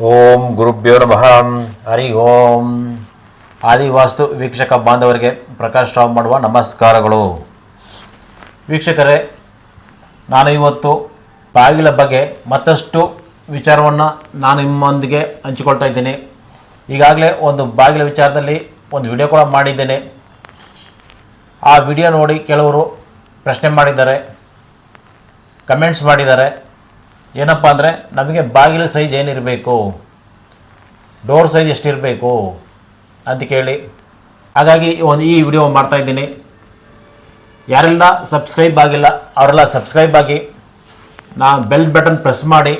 ಓಂ ಗುರುಭ್ಯೋ ನಮಃ. ಹರಿ ಓಂ. ಆದಿವಾಸ್ತು ವೀಕ್ಷಕ ಬಾಂಧವರಿಗೆ ಪ್ರಕಾಶ್ ರಾವ್ ಮಾಡುವ ನಮಸ್ಕಾರಗಳು. ವೀಕ್ಷಕರೇ, ನಾನು ಇವತ್ತು ಬಾಗಿಲ ಬಗ್ಗೆ ಮತ್ತಷ್ಟು ವಿಚಾರವನ್ನು ನಾನು ನಿಮ್ಮೊಂದಿಗೆ ಹಂಚಿಕೊಳ್ತಾ ಇದ್ದೀನಿ. ಈಗಾಗಲೇ ಒಂದು ಬಾಗಿಲ ವಿಚಾರದಲ್ಲಿ ಒಂದು ವಿಡಿಯೋ ಕೂಡ ಮಾಡಿದ್ದೇನೆ. ಆ ವಿಡಿಯೋ ನೋಡಿ ಕೆಲವರು ಪ್ರಶ್ನೆ ಮಾಡಿದ್ದಾರೆ, ಕಮೆಂಟ್ಸ್ ಮಾಡಿದ್ದಾರೆ. ಏನಪ್ಪ ಅಂದರೆ ನಮಗೆ ಬಾಗಿಲು ಸೈಜ್ ಏನಿರಬೇಕು? ಡೋರ್ ಸೈಜ್ ಎಷ್ಟಿರಬೇಕು? ಅಂತ ಕೇಳಿ. ಹಾಗಾಗಿ ಒಂದು ಈ ವಿಡಿಯೋ ಮಾಡ್ತಾ ಇದ್ದೀನಿ. ಯಾರೆಲ್ಲ ಸಬ್ಸ್ಕ್ರೈಬ್ ಆಗಿಲ್ಲ, ಅವರೆಲ್ಲ ಸಬ್ಸ್ಕ್ರೈಬ್ ಆಗಿ ನಾನು ಬೆಲ್ ಬಟನ್ ಪ್ರೆಸ್ ಮಾಡಿ,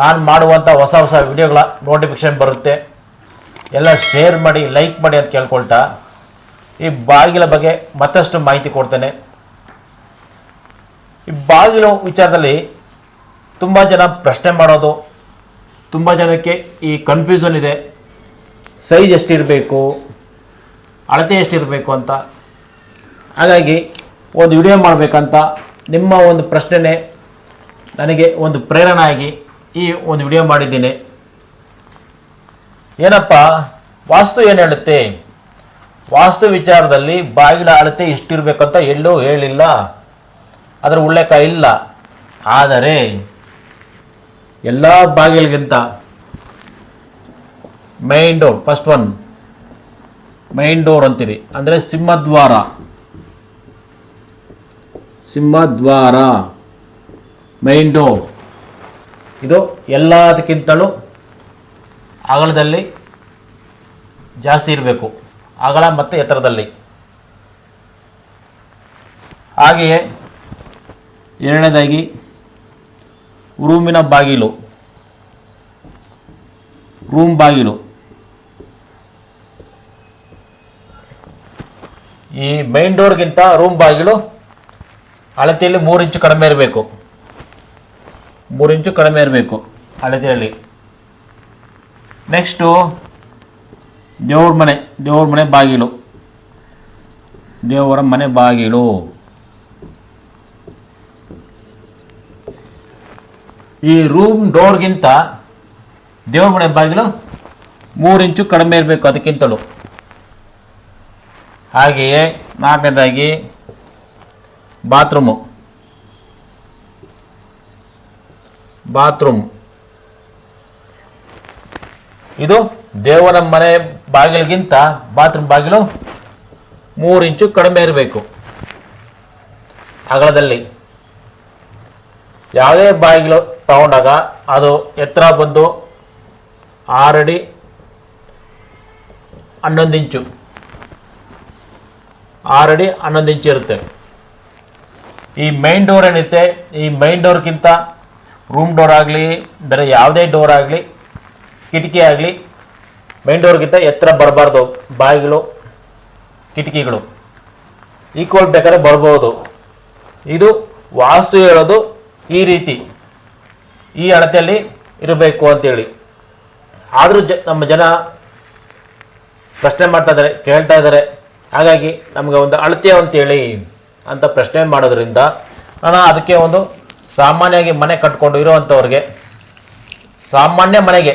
ನಾನು ಮಾಡುವಂಥ ಹೊಸ ಹೊಸ ವಿಡಿಯೋಗಳ ನೋಟಿಫಿಕೇಷನ್ ಬರುತ್ತೆ. ಎಲ್ಲ ಶೇರ್ ಮಾಡಿ ಲೈಕ್ ಮಾಡಿ ಅಂತ ಕೇಳ್ಕೊಳ್ತಾ, ಈ ಬಾಗಿಲ ಬಗ್ಗೆ ಮತ್ತಷ್ಟು ಮಾಹಿತಿ ಕೊಡ್ತೇನೆ. ಈ ಬಾಗಿಲು ವಿಚಾರದಲ್ಲಿ ತುಂಬ ಜನ ಪ್ರಶ್ನೆ ಮಾಡೋದು, ತುಂಬ ಜನಕ್ಕೆ ಈ ಕನ್ಫ್ಯೂಷನ್ ಇದೆ. ಸೈಜ್ ಎಷ್ಟಿರಬೇಕು, ಅಳತೆ ಎಷ್ಟಿರಬೇಕು ಅಂತ. ಹಾಗಾಗಿ ಒಂದು ವಿಡಿಯೋ ಮಾಡಬೇಕಂತ ನಿಮ್ಮ ಒಂದು ಪ್ರಶ್ನೆನೇ ನನಗೆ ಒಂದು ಪ್ರೇರಣೆ ಆಗಿ ಈ ಒಂದು ವಿಡಿಯೋ ಮಾಡಿದ್ದೀನಿ. ಏನಪ್ಪ, ವಾಸ್ತು ಏನು ಹೇಳುತ್ತೆ? ವಾಸ್ತು ವಿಚಾರದಲ್ಲಿ ಬಾಗಿಲ ಅಳತೆ ಇಷ್ಟಿರಬೇಕಂತ ಎಲ್ಲೂ ಹೇಳಿಲ್ಲ. ಅದರ ಉಲ್ಲೇಖ ಇಲ್ಲ. ಆದರೆ ಎಲ್ಲ ಬಾಗಿಲಿಗಿಂತ main door first one main door ಅಂತೀರಿ. ಅಂದರೆ ಸಿಂಹದ್ವಾರ. ಸಿಂಹದ್ವಾರ. ಮೈನ್ ಡೋರ್ ಇದು ಎಲ್ಲದಕ್ಕಿಂತಲೂ ಅಗಲದಲ್ಲಿ ಜಾಸ್ತಿ ಇರಬೇಕು. ಅಗಲ ಮತ್ತು ಎತ್ತರದಲ್ಲಿ. ಹಾಗೆಯೇ ಎರಡನೇದಾಗಿ ರೂಮಿನ ಬಾಗಿಲು. ರೂಮ್ ಬಾಗಿಲು. ಈ ಮೈನ್ ಡೋರ್ಗಿಂತ ರೂಮ್ ಬಾಗಿಲು ಅಳತೆಯಲ್ಲಿ ಮೂರು ಇಂಚು ಕಡಿಮೆ ಇರಬೇಕು. ಮೂರು ಇಂಚು ಕಡಿಮೆ ಇರಬೇಕು ಅಳತೆಯಲ್ಲಿ. ನೆಕ್ಸ್ಟು ದೇವ್ರ ಮನೆ ದೇವ್ರ ಮನೆ ಬಾಗಿಲು. ದೇವರ ಮನೆ ಬಾಗಿಲು. ಈ ರೂಮ್ ಡೋರ್ಗಿಂತ ದೇವ್ರ ಮನೆ ಬಾಗಿಲು ಮೂರು ಇಂಚು ಕಡಿಮೆ ಇರಬೇಕು ಅದಕ್ಕಿಂತಲೂ. ಹಾಗೆಯೇ ನಾಲ್ಕನೇದಾಗಿ ಬಾತ್ರೂಮು. ಬಾತ್ರೂಮ್. ಇದು ದೇವರ ಮನೆ ಬಾಗಿಲಿಗಿಂತ ಬಾತ್ರೂಮ್ ಬಾಗಿಲು ಮೂರು ಇಂಚು ಕಡಿಮೆ ಇರಬೇಕು. ಅಗಲದಲ್ಲಿ. ಯಾವುದೇ ಬಾಗಿಲು ತಗೊಂಡಾಗ ಅದು ಎತ್ತರ ಬಂದು ಆರಡಿ ಹನ್ನೊಂದು ಇಂಚು. ಆರಡಿ ಹನ್ನೊಂದು ಇಂಚು ಇರುತ್ತೆ. ಈ ಮೈನ್ ಡೋರ್ ಏನಿರುತ್ತೆ? ಈ ಮೈನ್ ಡೋರ್ಗಿಂತ ರೂಮ್ ಡೋರ್ ಆಗಲಿ, ಬೇರೆ ಯಾವುದೇ ಡೋರ್ ಆಗಲಿ, ಕಿಟಕಿ ಆಗಲಿ ಮೈನ್ ಡೋರ್ಗಿಂತ ಎತ್ತರ ಬರಬಾರ್ದು. ಬಾಗಿಲು, ಕಿಟಕಿಗಳು. ಈಕ್ವಲ್ ಬೇಕಾದ್ರೆ ಬರ್ಬೋದು ಇದು ವಾಸ್ತು ಹೇಳೋದು ಈ ರೀತಿ. ಈ ಅಳತೆಯಲ್ಲಿ ಇರಬೇಕು ಅಂತೇಳಿ. ಆದರೂ ಜ, ನಮ್ಮ ಜನ ಪ್ರಶ್ನೆ ಮಾಡ್ತಾ ಇದ್ದಾರೆ, ಕೇಳ್ತಾ ಇದ್ದಾರೆ. ಹಾಗಾಗಿ ನಮಗೆ ಒಂದು ಅಳತೆ ಅಂತೇಳಿ ಅಂತ ಪ್ರಶ್ನೆ ಮಾಡೋದ್ರಿಂದ ನಾನು ಅದಕ್ಕೆ ಒಂದು ಸಾಮಾನ್ಯವಾಗಿ ಮನೆ ಕಟ್ಕೊಂಡು ಇರುವಂಥವ್ರಿಗೆ ಸಾಮಾನ್ಯ ಮನೆಗೆ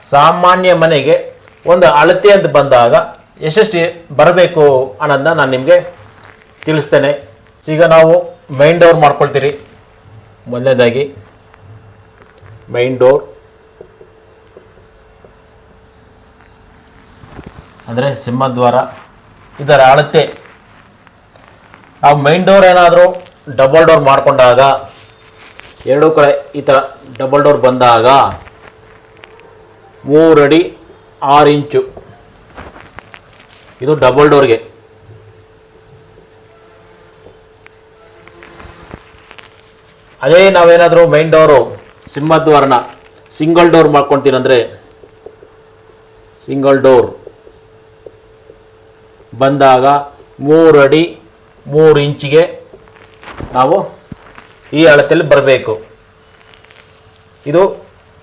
ಸಾಮಾನ್ಯ ಮನೆಗೆ ಒಂದು ಅಳತೆ ಅಂತ ಬಂದಾಗ ಯಶಸ್ವಿ ಬರಬೇಕು ಅನ್ನೋದನ್ನ ನಾನು ನಿಮಗೆ ತಿಳಿಸ್ತೇನೆ. ಈಗ ನಾವು ಮೈಂಡ್ ಓವರ್ ಮಾಡ್ಕೊಳ್ತೀರಿ. ಮೊದಲನೇದಾಗಿ ಮೈನ್ ಡೋರ್ ಅಂದರೆ ಸಿಂಹದ್ವಾರ ಇದರ ಅಳತೆ. ಆ ಮೈನ್ ಡೋರ್ ಏನಾದರೂ ಡಬಲ್ ಡೋರ್ ಮಾಡಿಕೊಂಡಾಗ, ಎರಡೂ ಕಡೆ ಈ ಥರ ಡಬಲ್ ಡೋರ್ ಬಂದಾಗ ಮೂರಡಿ ಆರು ಇಂಚು. ಇದು ಡಬಲ್ ಡೋರ್ಗೆ ಅದೇ ನಾವೇನಾದರೂ ಮೈನ್ ಡೋರು ಸಿಂಹದ್ವಾರನ ಸಿಂಗಲ್ ಡೋರ್ ಮಾಡ್ಕೊತೀರಂದ್ರೆ ಸಿಂಗಲ್ ಡೋರ್ ಬಂದಾಗ ಮೂರು ಅಡಿ ಮೂರು ಇಂಚಿಗೆ ನಾವು ಈ ಅಳತೆಯಲ್ಲಿ ಬರಬೇಕು. ಇದು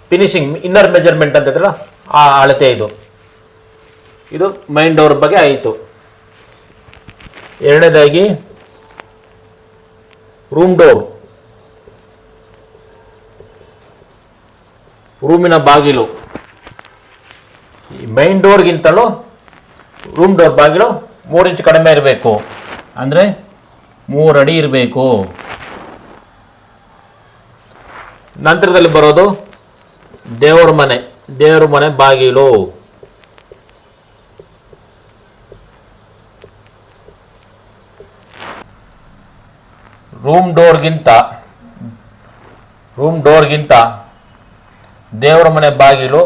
ಫಿನಿಶಿಂಗ್ ಇನ್ನರ್ ಮೆಜರ್ಮೆಂಟ್ ಅಂತ ಹೇಳಿದ್ರೆ ಆ ಅಳತೆ ಇದು. ಇದು ಮೈನ್ ಡೋರ್ ಬಗ್ಗೆ ಆಯಿತು. ಎರಡನೇದಾಗಿ ರೂಮ್ ಡೋರ್ ರೂಮಿನ ಬಾಗಿಲು. ಮೈನ್ ಡೋರ್ಗಿಂತಲೂ ರೂಮ್ ಡೋರ್ ಬಾಗಿಲು ಮೂರು ಇಂಚ್ ಕಡಿಮೆ ಇರಬೇಕು. ಅಂದರೆ ಮೂರು ಅಡಿ ಇರಬೇಕು. ನಂತರದಲ್ಲಿ ಬರೋದು ದೇವರ ಮನೆ ದೇವರ ಮನೆ ಬಾಗಿಲು. ರೂಮ್ ಡೋರ್ಗಿಂತ ರೂಮ್ ಡೋರ್ಗಿಂತ ದೇವರ ಮನೆ ಬಾಗಿಲು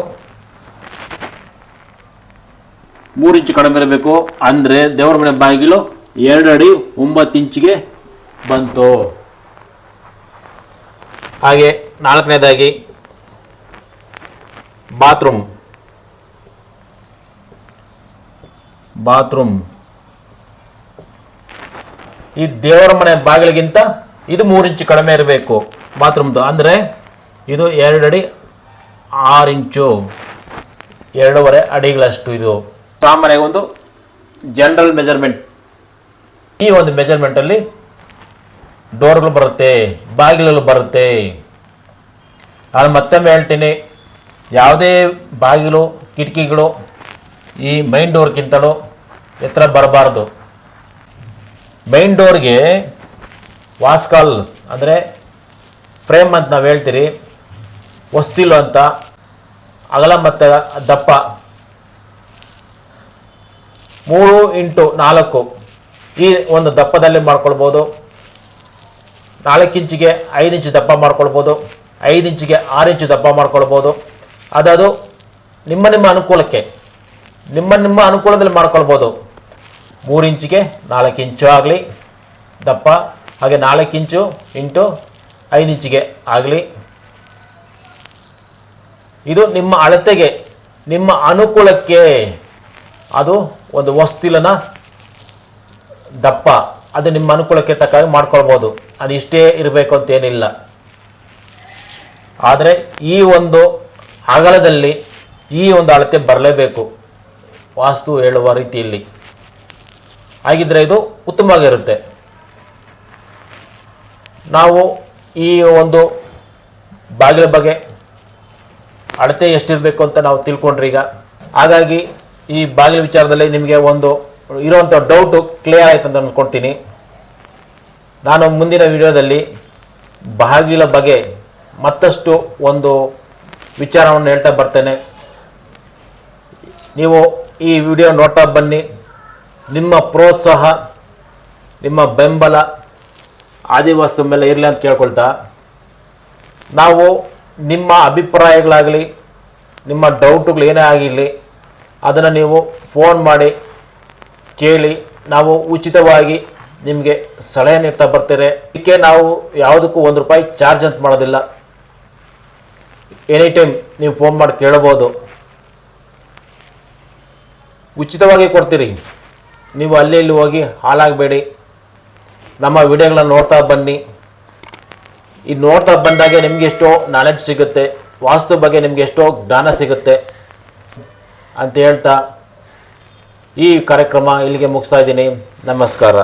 ಮೂರು ಇಂಚು ಕಡಿಮೆ ಇರಬೇಕು. ಅಂದರೆ ದೇವರ ಮನೆ ಬಾಗಿಲು ಎರಡು ಅಡಿ ಒಂಬತ್ತು ಇಂಚಿಗೆ ಬಂತು. ಹಾಗೆ ನಾಲ್ಕನೇದಾಗಿ ಬಾತ್ರೂಮ್. ಬಾತ್ರೂಮ್. ಈ ದೇವರ ಮನೆ ಬಾಗಿಲಿಗಿಂತ ಇದು ಮೂರು ಇಂಚು ಕಡಿಮೆ ಇರಬೇಕು. ಬಾತ್ರೂಮ್ದು. ಅಂದರೆ ಇದು ಎರಡು ಅಡಿ ಆರು ಇಂಚು ಎರಡೂವರೆ ಅಡಿಗಳಷ್ಟು ಇದು. ಸಾಮಾನ್ಯವಾಗಿ ಒಂದು ಜನರಲ್ ಮೆಜರ್ಮೆಂಟ್ ಈ ಒಂದು ಮೆಜರ್ಮೆಂಟಲ್ಲಿ ಡೋರ್ಗಳು ಬರುತ್ತೆ, ಬಾಗಿಲುಗಳು ಬರುತ್ತೆ. ನಾನು ಮತ್ತೊಮ್ಮೆ ಹೇಳ್ತೀನಿ, ಯಾವುದೇ ಬಾಗಿಲು, ಕಿಟಕಿಗಳು ಈ ಮೈನ್ ಡೋರ್ಗಿಂತಲೂ ಎತ್ತರ ಬರಬಾರ್ದು. ಮೈನ್ ಡೋರ್ಗೆ ವಾಸ್ಕಾಲ್ ಅಂದರೆ ಫ್ರೇಮ್ ಅಂತ ನಾವು ಹೇಳ್ತೀರಿ. ಹೊಸ್ತಿಲು ಅಂತ, ಅಗಲ ಮತ್ತು ದಪ್ಪ. ಮೂರು ಇಂಟು ನಾಲ್ಕು. ಈ ಒಂದು ದಪ್ಪದಲ್ಲಿ ಮಾಡ್ಕೊಳ್ಬೋದು. ನಾಲ್ಕು ಇಂಚಿಗೆ ಐದು ಇಂಚು ದಪ್ಪ ಮಾಡ್ಕೊಳ್ಬೋದು. ಐದು ಇಂಚಿಗೆ ಆರು ಇಂಚು ದಪ್ಪ ಮಾಡ್ಕೊಳ್ಬೋದು. ಅದದು ನಿಮ್ಮ ನಿಮ್ಮ ಅನುಕೂಲಕ್ಕೆ. ನಿಮ್ಮ ನಿಮ್ಮ ಅನುಕೂಲದಲ್ಲಿ ಮಾಡ್ಕೊಳ್ಬೋದು. ಮೂರು ಇಂಚಿಗೆ ನಾಲ್ಕು ಇಂಚು ಆಗಲಿ, ದಪ್ಪ. ಹಾಗೆ ನಾಲ್ಕು ಇಂಚು ಇಂಟು ಐದು ಇಂಚಿಗೆ ಆಗಲಿ. ಇದು ನಿಮ್ಮ ಅಳತೆಗೆ, ನಿಮ್ಮ ಅನುಕೂಲಕ್ಕೆ ಅದು ಒಂದು ವಸ್ತಿಲನ ದಪ್ಪ. ಅದು ನಿಮ್ಮ ಅನುಕೂಲಕ್ಕೆ ತಕ್ಕಾಗಿ ಮಾಡ್ಕೊಳ್ಬೋದು. ಅದು ಇಷ್ಟೇ ಇರಬೇಕು ಅಂತೇನಿಲ್ಲ ಆದರೆ ಈ ಒಂದು ಅಗಲದಲ್ಲಿ ಈ ಒಂದು ಅಳತೆ ಬರಲೇಬೇಕು. ವಾಸ್ತು ಹೇಳುವ ರೀತಿಯಲ್ಲಿ. ಹಾಗಿದ್ರೆ ಇದು ಉತ್ತಮವಾಗಿರುತ್ತೆ. ನಾವು ಈ ಒಂದು ಬಾಗಿಲ ಬಗ್ಗೆ ಅಳತೆ ಎಷ್ಟಿರಬೇಕು ಅಂತ ನಾವು ತಿಳ್ಕೊಂಡ್ರಿ ಈಗ. ಹಾಗಾಗಿ ಈ ಬಾಗಿಲ ವಿಚಾರದಲ್ಲಿ ನಿಮಗೆ ಒಂದು ಇರುವಂಥ ಡೌಟು ಕ್ಲಿಯರ್ ಆಯ್ತು ಅಂತ ಅಂದ್ಕೊಳ್ತೀನಿ ನಾನು ಮುಂದಿನ ವಿಡಿಯೋದಲ್ಲಿ ಬಾಗಿಲ ಬಗ್ಗೆ ಮತ್ತಷ್ಟು ಒಂದು ವಿಚಾರವನ್ನು ಹೇಳ್ತಾ ಬರ್ತೇನೆ. ನೀವು ಈ ವಿಡಿಯೋ ನೋಡ್ತಾ ಬನ್ನಿ. ನಿಮ್ಮ ಪ್ರೋತ್ಸಾಹ, ನಿಮ್ಮ ಬೆಂಬಲ ಆದಿವಾಸದ ಮೇಲೆ ಇರಲಿ ಅಂತ ಕೇಳ್ಕೊಳ್ತಾ. ನಾವು ನಿಮ್ಮ ಅಭಿಪ್ರಾಯಗಳಾಗಲಿ, ನಿಮ್ಮ ಡೌಟುಗಳು ಏನೇ ಆಗಿರಲಿ, ಅದನ್ನು ನೀವು ಫೋನ್ ಮಾಡಿ ಕೇಳಿ, ನಾವು ಉಚಿತವಾಗಿ ನಿಮಗೆ ಸಲಹೆ ನೀಡ್ತಾ ಬರ್ತೇವೆ ಇದಕ್ಕೆ ನಾವು ಯಾವುದಕ್ಕೂ ಒಂದು ರೂಪಾಯಿ ಚಾರ್ಜ್ ಅಂತ ಮಾಡೋದಿಲ್ಲ. ಎನಿ ಟೈಮ್ ನೀವು ಫೋನ್ ಮಾಡಿ ಕೇಳಬಹುದು ಉಚಿತವಾಗಿ ಕೊಡ್ತೀರಿ. ನೀವು ಅಲ್ಲಿ ಇಲ್ಲಿ ಹೋಗಿ ಹಾಳಾಗಬೇಡಿ. ನಮ್ಮ ವಿಡಿಯೋಗಳನ್ನ ನೋಡ್ತಾ ಬನ್ನಿ. ಈ ನೋಡ್ತಾ ಬಂದಾಗೆ ನಿಮ್ಗೆ ಎಷ್ಟೋ ನಾಲೆಡ್ಜ್ ಸಿಗುತ್ತೆ, ವಾಸ್ತು ಬಗ್ಗೆ ನಿಮ್ಗೆ ಎಷ್ಟೋ ಜ್ಞಾನ ಸಿಗುತ್ತೆ ಅಂತ ಹೇಳ್ತಾ ಈ ಕಾರ್ಯಕ್ರಮ ಇಲ್ಲಿಗೆ ಮುಗಿಸ್ತಾ ಇದ್ದೀನಿ. ನಮಸ್ಕಾರ.